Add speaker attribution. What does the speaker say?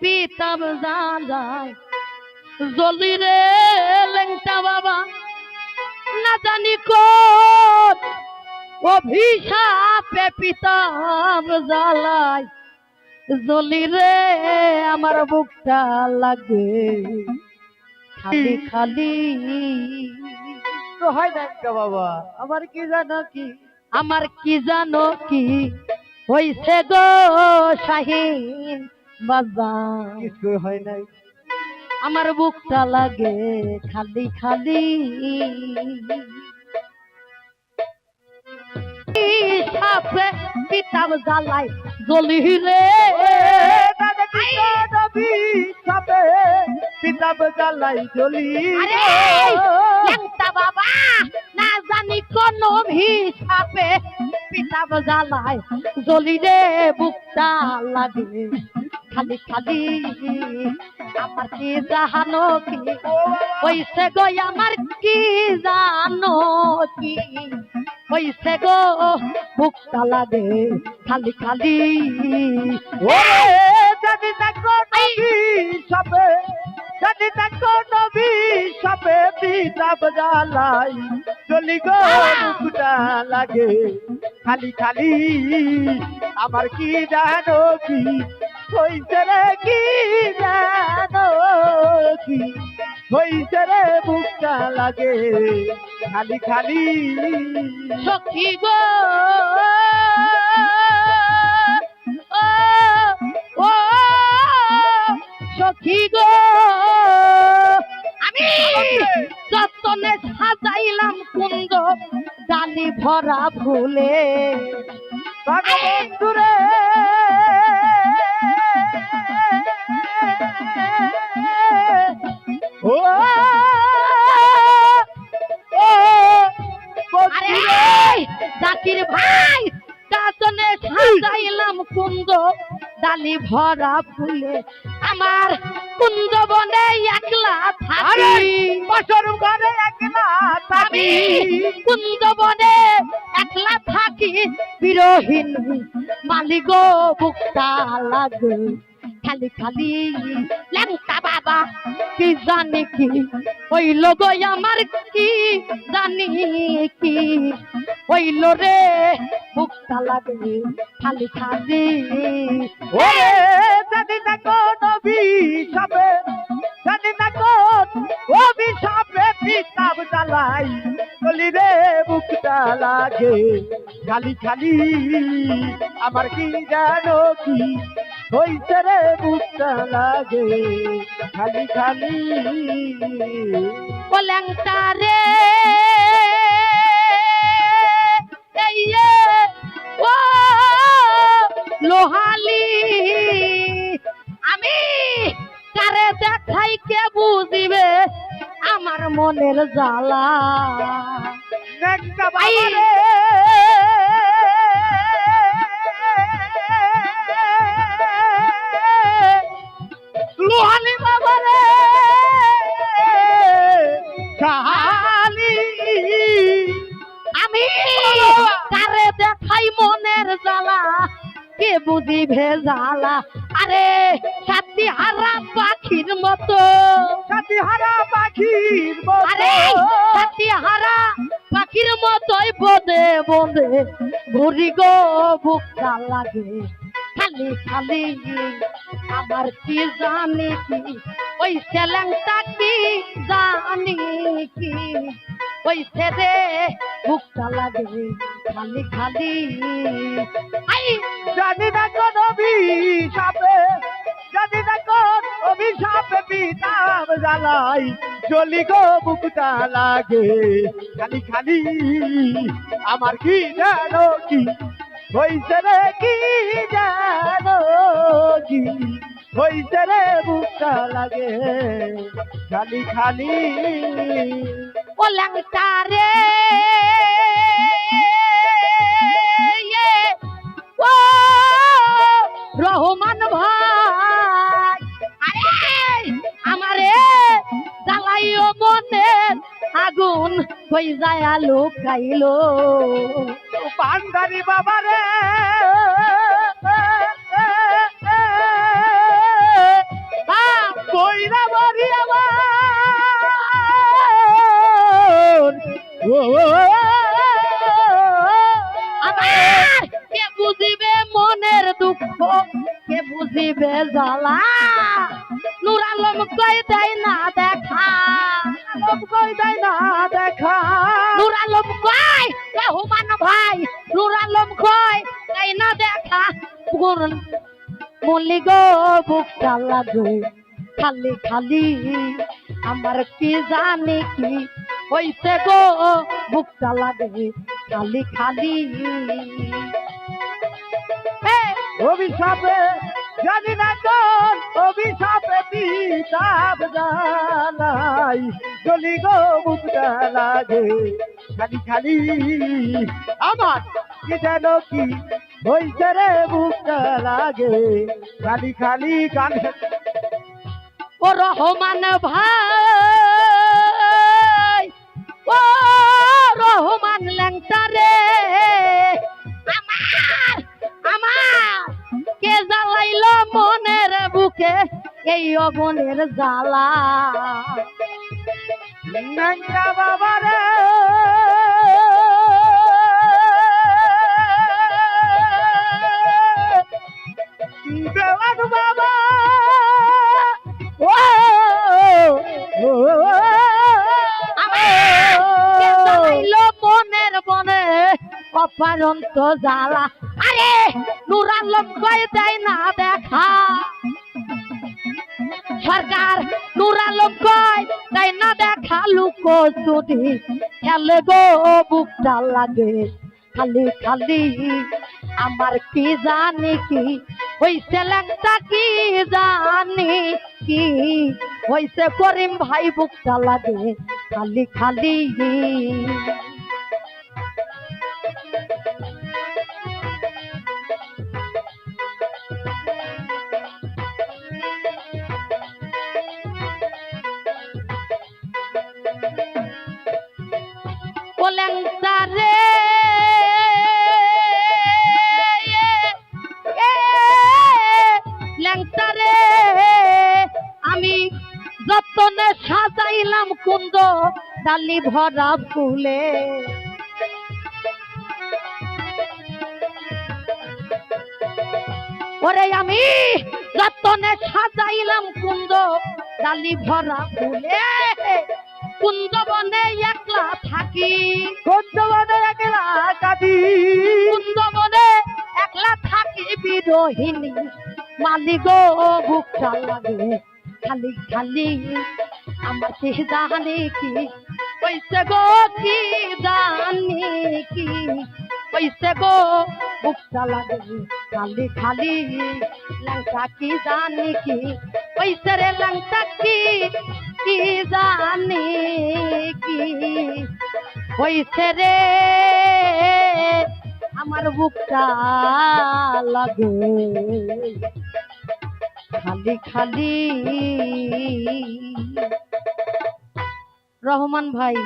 Speaker 1: পিতাব যায় জলি রে লেংটা বাবা না জানি কোন অভিশাপে পিতাব জ্বালায় জলি রে আমার বুকটা লাগে খালি খালি।
Speaker 2: তো হয় না বাবা আমার কি জানো কি?
Speaker 1: আমার কি জানো কি? হইছে গো শাহিন বাজার
Speaker 2: কিছু হয় নাই।
Speaker 1: আমার বুকটা লাগে খালি খালি। সাপে পিতাব জ্বালাই জলি রে।
Speaker 2: কিতাব জ্বালাই জ্বলি
Speaker 1: বাবা না জানি কোন রে বুকটা লাগে। খালি খালি। আমার কি জাহানো কি? হইছে গো, আমার কি জানো কি? হইছে গো বুকটা লাগে খালি খালি।
Speaker 2: ওরে, জানি না কোন সবে জানি না কোন সবে কিতাব জ্বালাই। জ্বলি গো লাগে খালি খালি। আমার কি জানো কি? হইছে রে কি জানো কি? হইছে রে বুকটা লাগে খালি খালি।
Speaker 1: সখী গো। ও সখী গো। আমি যতনে সাজাইলাম কুন্দ ডালি ভরা ফুলে।
Speaker 2: বন্ধুরে।
Speaker 1: জাতির ভাই যতনে সাজাইলাম কুন্দ ডালি ভরা ফুলে আমার কুন্দ বনে একলা থাকি
Speaker 2: বছর ঘরে একলা থাকি
Speaker 1: কুন্দবনে একলা থাকি বিরহীন মালিক বুকটা লাগে খালি খালি ল্যাংটা বাবা, কি জানি কি? হইল গো আমার কি জানি কি? হইল রে, বুকটা লাগে খালি খালি
Speaker 2: ওরে, জানি না কোন অভিশাপে, জানি না কোন অভিশাপে পিতাব জ্বালাই। বলি রে, বুকটা লাগে খালি খালি আমার কি জানো কি? হইছে রে বুকটা লাগে খালি খালি।
Speaker 1: ও রে। ও লোহালি আমি কারে দেখাই কে বুঝিবে আমার মনের জ্বালা। জ্বালা আরে সাথী হারা পাখির মতো।
Speaker 2: সাথী হারা পাখির
Speaker 1: আরে সাথী হারা পাখির মতোই বোধে বোধে ঘুরি গো বুকটা লাগে। খালি খালি আমার কি জানি কি? ওই সেলেংটা কি জানি কি? ওই রে বুকটা লাগে খালি খালি। আই!
Speaker 2: জানি না কোন অভিশাপে, জানি না কোন অভিশাপে পিতাম জ্বালাই জলি গো বুকটা লাগে। খালি খালি, আমার কি জানো কি? হইছে রে কি জানো কি? হইছে রে বুকটা লাগে। খালি খালি।
Speaker 1: ও ল্যাংটা রে ইয়ে, ও রহমান ভাই আরে আমারে জ্বালাইও মনের আগুন হই যায় আলো খাইলো
Speaker 2: পান্ডারি বাবা রে
Speaker 1: কে বুঝিবে মনের দুঃখ? কে বুঝিবে জ্বালা? নূর আলম কই দেয় না দেখা?
Speaker 2: কই দেয় না দেখা?
Speaker 1: নূর আলম কই? হুমান ভাই, নূর আলম কই দেয় না দেখা? গুরুন মল্লি গো বুকটা লাগু খালি খালি, আমার কি জানি কি হইছে গো বুকটা লাগে খালি খালি।
Speaker 2: অভিশাপে জানি না কোন, অভিশাপে পিতাব জানাই। চলি গো, মুখটা লাগে খালি খালি। আমার কি যেন কি হইছে রে, মুখটা লাগে খালি খালি গান
Speaker 1: ও রহমান ভাই! ও রহমান ল্যাংটা রে। আমার আমার, কে জ্বালাইল মনের বুকে এই অগনের জ্বালা?
Speaker 2: বাবা রে।
Speaker 1: অপারন্ত জ্বালা। আরে না দেখা। সরকার দেয় না দেখা। লুকো খেলে গো, বুকটা লাগে। খালি খালি, আমার কি জানি কি? হইছে ল্যাংটা কি জানি কি? হইছে করিম ভাই, বুকটা লাগে। খালি খালি। যতনে সাজাইলাম কুন্দ ডালি ভরা ফুলে। ওরে আমি যতনে সাজাইলাম কুন্দ ডালি ভরা ফুলে। কুন্দ বনে একলা থাকি।
Speaker 2: বন্ধুবানে একলা কাঁদি।
Speaker 1: কুন্দ বনে একলা থাকি বিরোহিনী মালিক বুকটা লাগে। খালি খালি আমার জানি কি? পয়সা গো, কি জানি কি? পয়সা গো, বুকটা লাগে খালি খালি লঙ্কা কি জানি কি? পয়সা রে লঙ্কা কি কি জানি কি? হইছে রে, আমার বুকটা লাগে খালি খালি। রহমান ভাই।